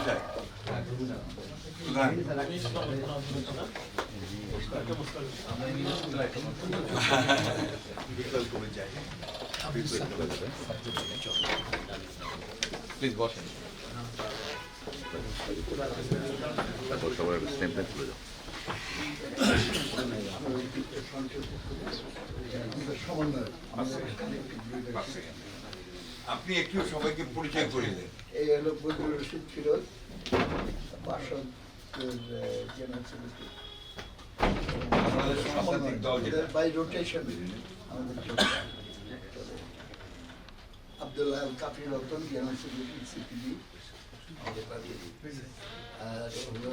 সাহেব প্রধান প্লিজ বসেন তারপর সবার স্ট্যাম্পটা খুলে যাও আপনি একটু সবাইকে পরিচয় করে দেন। এই হলো বদরুল রশিদ ফিরোজ পার্ষদ জেনারেল সেক্রেটারি বাংলাদেশ সমাজতান্ত্রিক দল যেটা। বাই রোটেশন আমাদের চলে। Abdullah Al Kafi Ratan general secretary CPB আমাদের পার্টি আর হলো